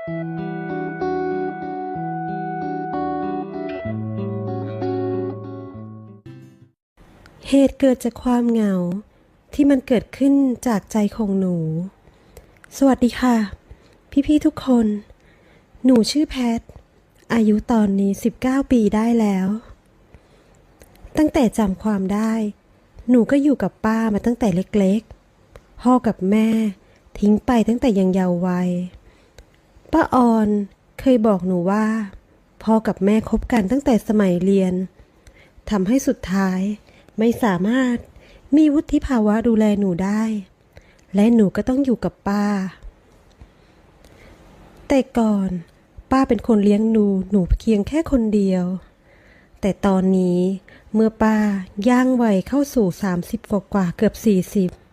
เหตุเกิดจากความเหงาที่มันเกิดขึ้นจากใจของหนู สวัสดีค่ะ พี่ๆทุกคน หนูชื่อแพท อายุตอนนี้ 19 ปีได้แล้ว ตั้งแต่จำความได้ หนูก็อยู่กับป้ามาตั้งแต่เล็กๆ พ่อกับแม่ทิ้งไปตั้งแต่ยังเยาว์วัย ป้าออนเคยบอกหนูว่า พ่อกับแม่คบกันตั้งแต่สมัยเรียนทำให้สุดท้ายไม่สามารถมีวุฒิภาวะดูแลหนูได้ และหนูก็ต้องอยู่กับป้า แต่ก่อน ป้าเป็นคนเลี้ยงหนูหนูเพียงแค่คนเดียว แต่ตอนนี้เมื่อป้าย่างวัยเข้าสู่ 30 กว่ากว่าเกือบ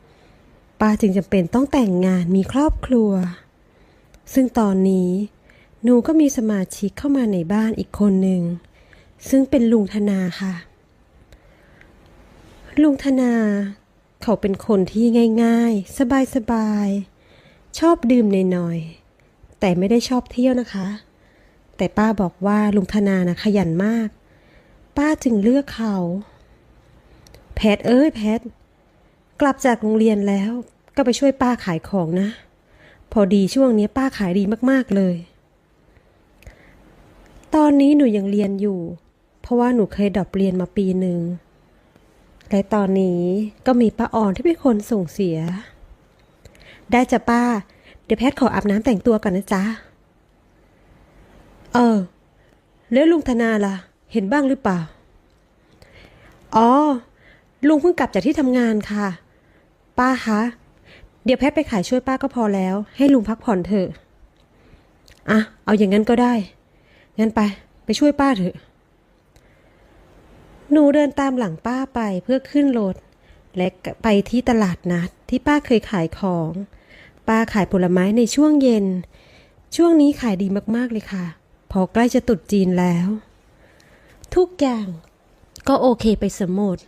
40 ป้าจึงจำเป็นต้องแต่งงานมีครอบครัว ซึ่งตอนนี้หนูก็มีสมาชิกเข้ามาในบ้านอีกคนหนึ่ง ซึ่งเป็นลุงธนาค่ะ ลุงธนา เขาเป็นคนที่ง่ายๆ สบายๆ ชอบดื่มหน่อยๆ แต่ไม่ได้ชอบเที่ยวนะคะ แต่ป้าบอกว่าลุงธนานะขยันมาก ป้าจึงเลือกเขา แพทเอ้ยแพท กลับจากโรงเรียนแล้วก็ไปช่วยป้าขายของนะ พอดีช่วงนี้ป้าขายดีมากๆเลย ตอนนี้หนูยังเรียนอยู่ เพราะว่าหนูเคยดรอปเรียนมาปีหนึ่ง และตอนนี้ก็มีป้าอ่อนที่เป็นคนส่งเสีย ได้จ้ะป้า เดี๋ยวแพทย์ขออาบน้ำแต่งตัวก่อนนะจ๊ะ เออ แล้วลุงธนาล่ะ เห็นบ้างหรือเปล่า อ๋อ ลุงเพิ่งกลับจากที่ทำงานค่ะ ป้าคะ เดี๋ยวแพทย์ไปขายช่วยป้าก็พอแล้ว ให้ลุงพักผ่อนเถอะ อะ เอาอย่างนั้นก็ได้ งั้นไป ไปช่วยป้าเถอะ หนูเดินตามหลังป้าไปเพื่อขึ้นรถ และไปที่ตลาดนัดที่ป้าเคยขายของ ป้าขายผลไม้ในช่วงเย็น ช่วงนี้ขายดีมากๆเลยค่ะ พอใกล้จะตุดจีนแล้ว ทุกอย่างก็โอเคไปสมหมด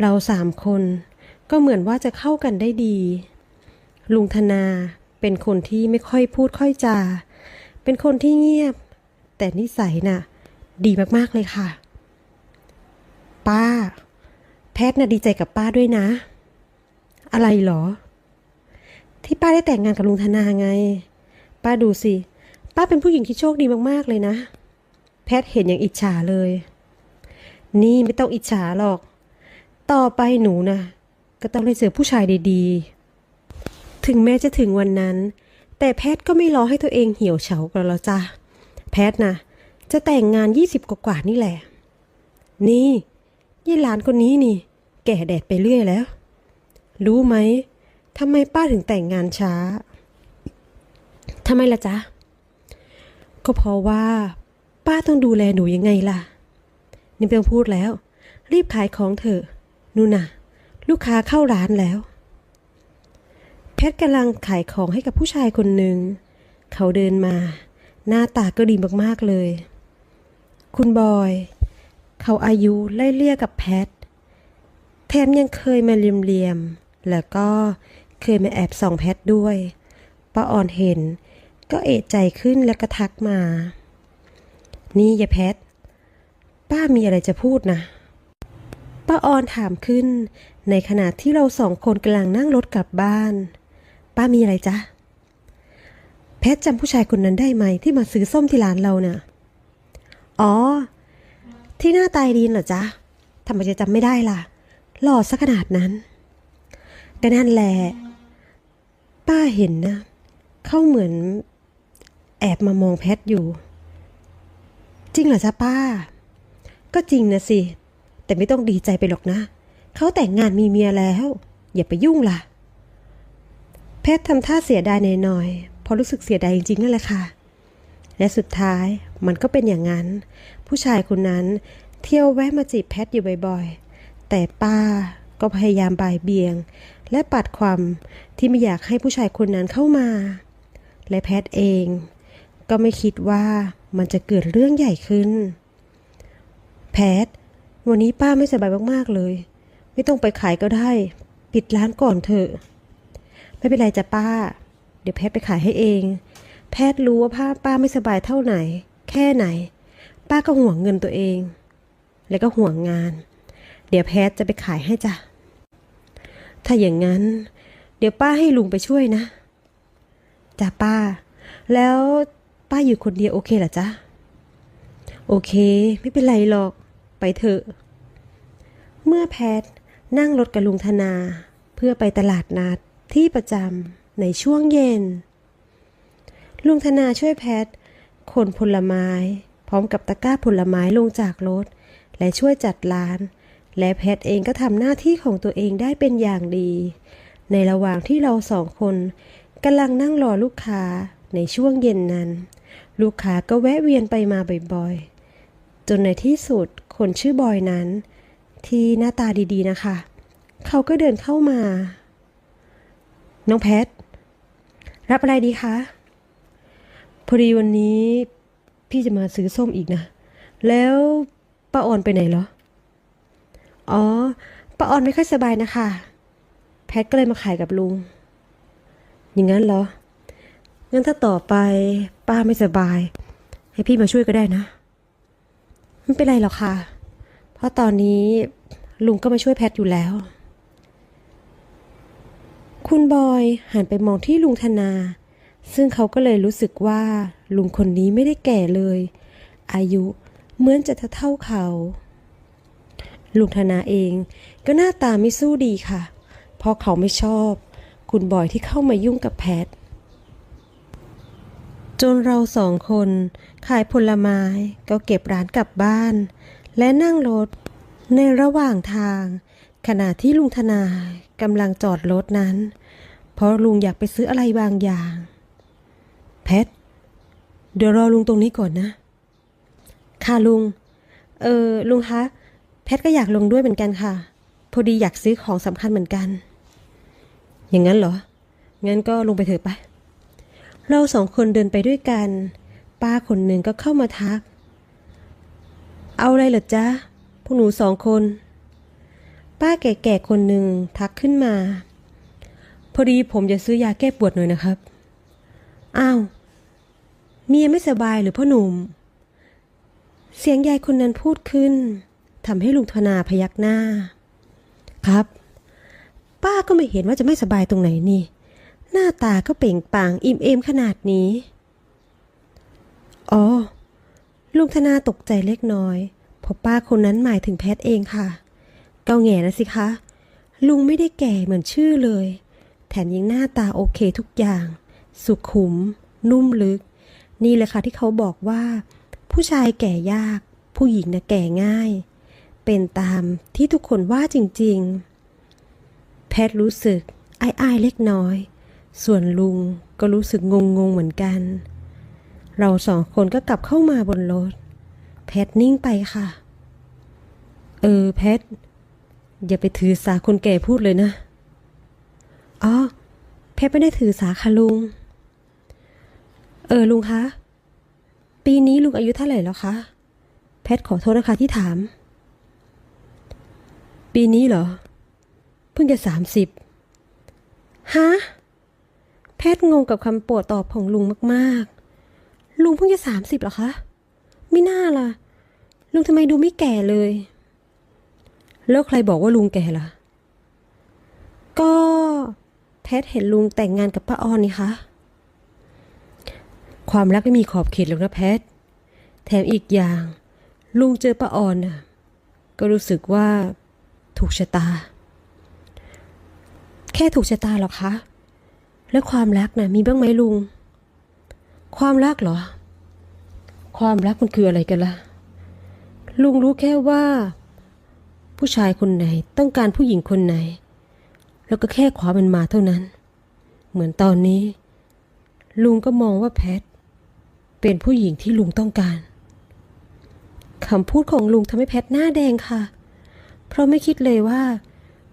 เราสามคน ก็เหมือนว่าจะเข้ากันได้ดี ลุงธนาเป็นคนที่ไม่ค่อยพูดค่อยจา เป็นคนที่เงียบ แต่นิสัยน่ะ ดีมากๆเลยค่ะ ป้า แพทย์น่ะดีใจกับป้าด้วยนะ อะไรหรอ ที่ป้าได้แต่งงานกับลุงธนาไง ป้าดูสิ ป้าเป็นผู้หญิงที่โชคดีมากๆเลยนะ แพทย์เห็นอย่างอิจฉาเลย นี่ไม่ต้องอิจฉาหรอก ต่อไปหนูนะ ก็ต้องได้เจอผู้ชายดีๆ ถึงแม้จะถึงวันนั้น แต่แพทย์ก็ไม่รอให้ตัวเองเหี่ยวเฉากันแล้วจ้ะ แพทย์นะจะแต่งงานยี่สิบกว่านี่แหละ นี่ยี่หลานคนนี้นี่ แก่แดดไปเรื่อยแล้ว รู้ไหมทำไมป้าถึงแต่งงานช้าทำไมล่ะจ๊ะ ก็เพราะว่า ป้าต้องดูแลหนูยังไงล่ะ นี่ไม่ต้องพูดแล้ว รีบขายของเถอะนู่นน่ะ ลูกค้าเข้าร้านแล้ว แพทกำลังขายของให้กับผู้ชายคนหนึ่ง เขาเดินมา หน้าตาก็ดีมากๆเลย คุณบอย เขาอายุไล่เลี่ยกับแพท แถมยังเคยมาเลียมๆ แล้วก็เคยมาแอบส่องแพทด้วยป้าอ่อนเห็นก็เอะใจขึ้นแล้วก็ทักมา นี่ยายแพท ป้ามีอะไรจะพูดนะ ป้าออนถามขึ้น ในขณะที่เราสองคนกำลังนั่งรถกลับบ้าน ป้ามีอะไรจ๊ะ แพทจำผู้ชายคนนั้นได้ไหมที่มาซื้อส้มที่ร้านเราน่ะ อ๋อ ที่หน้าตายดีนเหรอจ๊ะทำไมจะจำไม่ได้ล่ะ หล่อสักขนาดนั้นก็นั่นแหละ ป้าเห็นนะ เขาเหมือน แอบมามองแพทอยู่ จริงเหรอจ๊ะป้า ก็จริงนะสิ แต่ไม่ต้องดีใจไปหรอกนะ เขาแต่งงานมีเมียแล้ว อย่าไปยุ่งล่ะแพททำท่าเสียดายหน่อยๆเพราะรู้สึกเสียดายจริงๆนั่นแหละค่ะ และสุดท้ายมันก็เป็นอย่างนั้น ผู้ชายคนนั้นเที่ยวแวะมาจีบแพทอยู่บ่อยๆ แต่ป้าก็พยายามบ่ายเบียง และปัดความที่ไม่อยากให้ผู้ชายคนนั้นเข้ามา และแพทเอง ก็ไม่คิดว่ามันจะเกิดเรื่องใหญ่ขึ้น แพท วันนี้ป้าไม่สบายมากๆเลย ไม่ต้องไปขายก็ได้ ปิดร้านก่อนเถอะ ไม่เป็นไรจ้ะป้า เดี๋ยวแพทย์ไปขายให้เอง แพทย์รู้ว่าป้าป้าไม่สบายเท่าไหน แค่ไหน ป้าก็ห่วงเงินตัวเอง แล้วก็ห่วงงาน เดี๋ยวแพทย์จะไปขายให้จ้ะ ถ้าอย่างนั้น เดี๋ยวป้าให้ลุงไปช่วยนะจ้ะป้า แล้วป้าอยู่คนเดียวโอเคหรอจ๊ะ โอเค ไม่เป็นไรหรอก ไปเถอะ เมื่อแพทนั่งรถกับลุงธนา เพื่อไปตลาดนัดที่ประจำในช่วงเย็น ลุงธนาช่วยแพทขนผลไม้ พร้อมกับตะกร้าผลไม้ลงจากรถ และช่วยจัดร้าน และแพทเองก็ทำหน้าที่ของตัวเองได้เป็นอย่างดี ในระหว่างที่เราสองคนกำลังนั่งรอลูกค้าในช่วงเย็นนั้น ลูกค้าก็แวะเวียนไปมาบ่อยๆ จนในที่สุดคนชื่อบอยนั้น ที่หน้าตาดีๆนะคะ เขาก็เดินเข้ามา น้องแพท รับอะไรดีคะพอดีวันนี้พี่จะมาซื้อส้มอีกนะ แล้วป้าออนไปไหนเหรอ อ๋อป้าออนไม่ค่อยสบายนะคะ แพทก็เลยมาขายกับลุง อย่างนั้นเหรอ งั้นถ้าต่อไปป้าไม่สบาย ให้พี่มาช่วยก็ได้นะ ไม่เป็นไรหรอกค่ะ เพราะตอนนี้ลุงก็มาช่วยแพทอยู่แล้ว คุณบอยหันไปมองที่ลุงธนา ซึ่งเขาก็เลยรู้สึกว่า ลุงคนนี้ไม่ได้แก่เลย อายุเหมือนจะเท่าเขา ลุงธนาเองก็หน้าตาไม่สู้ดีค่ะ เพราะเขาไม่ชอบ คุณบอยที่เข้ามายุ่งกับแพท จนเราสองคน ขายผลไม้ก็เก็บร้านกลับบ้าน และนั่งรถ ในระหว่างทาง ขณะที่ลุงธนากำลังจอดรถนั้น เพราะลุงอยากไปซื้ออะไรบางอย่าง แพท เดี๋ยวรอลุงตรงนี้ก่อนนะ ค่ะลุง เออลุงคะ แพทก็อยากลงด้วยเหมือนกันค่ะ พอดีอยากซื้อของสำคัญเหมือนกัน อย่างนั้นเหรอ งั้นก็ลงไปเถอะไป เราสองคนเดินไปด้วยกัน ป้าคนหนึ่งก็เข้ามาทัก เอาอะไรเหรอจ๊ะ พวกหนูสองคน ป้าแก่ๆคนหนึ่งทักขึ้นมา พอดีผมจะซื้อยาแก้ปวดหน่อยนะครับ อ้าว เมียไม่สบายหรือพ่อหนุ่ม เสียงยายคนนั้นพูดขึ้นทำให้ลุงธนาพยักหน้า ครับ ป้าก็ไม่เห็นว่าจะไม่สบายตรงไหนนี่ หน้าตาก็เปล่งปลั่งอิ่มเอมขนาดนี้ อ๋อ ลุงธนาตกใจเล็กน้อยเพราะป้าคนนั้นหมายถึงแพทเองค่ะ เกาแง่นะสิคะ ลุงไม่ได้แก่เหมือนชื่อเลย แถมยังหน้าตาโอเคทุกอย่าง สุขุม นุ่มลึก นี่แหละค่ะที่เขาบอกว่า ผู้ชายแก่ยาก ผู้หญิงนะแก่ง่าย เป็นตามที่ทุกคนว่าจริง ๆ แพทย์รู้สึกอายๆเล็กน้อย ส่วนลุงก็รู้สึกงงๆเหมือนกัน เราสองคนก็กลับเข้ามาบนรถ แพทนิ่งไปค่ะ เออแพท อย่าไปถือสาคนแก่พูดเลยนะ อ๋อ แพทไม่ได้ถือสาค่ะลุง เออลุงคะ ปีนี้ลุงอายุเท่าไหร่แล้วคะ แพทขอโทษนะคะที่ถาม ปีนี้เหรอ เพิ่งจะสามสิบฮะ แพทย์งงกับคำปรดตอบของลุงมากๆ ลุงเพิ่งจะสามสิบหรอคะไม่น่าล่ะ ลุงทำไมดูไม่แก่เลย แล้วใครบอกว่าลุงแก่ล่ะ ก็แพทย์เห็นลุงแต่งงานกับป้าออนนี่คะความรักไม่มีขอบเขตหรอกนะแพทย์ แถมอีกอย่าง ลุงเจอป้าออนน่ะ ก็รู้สึกว่าถูกชะตา แค่ถูกชะตาหรอคะ แล้วความรักนะ่ะมีบ้างไหมลุง ความรักเหรอ ความรักมันคืออะไรกันล่ะ ลุงรู้แค่ว่า ผู้ชายคนไหนต้องการผู้หญิงคนไหน แล้วก็แค่ขวามันมาเท่านั้น เหมือนตอนนี้ ลุงก็มองว่าแพท เป็นผู้หญิงที่ลุงต้องการคำพูดของลุงทำให้แพทหน้าแดงค่ะ เพราะไม่คิดเลยว่า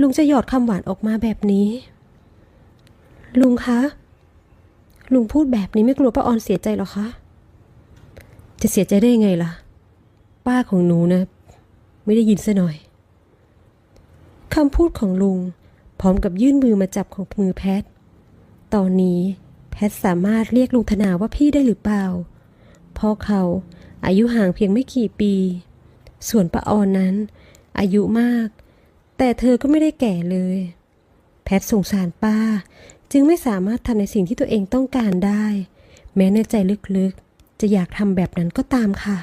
ลุงจะหยอดคำหวานออกมาแบบนี้ ลุงคะ ลุงพูดแบบนี้ไม่กลัวป้าออนเสียใจหรอคะ จะเสียใจได้ยังไงล่ะ ป้าของหนูนะ ไม่ได้ยินซะหน่อยคำพูดของลุง พร้อมกับยื่นมือมาจับของมือแพท ตอนนี้แพทสามารถเรียกลุงธนาว่าพี่ได้หรือเปล่า เพราะเขาอายุห่างเพียงไม่กี่ปี ส่วนป้าออนนั้น อายุมาก แต่เธอก็ไม่ได้แก่เลย แพทสงสารป้า จึงไม่สามารถทำในสิ่งที่ตัวเองต้องการได้ แม้ในใจลึกๆ จะอยากทำแบบนั้นก็ตามค่ะ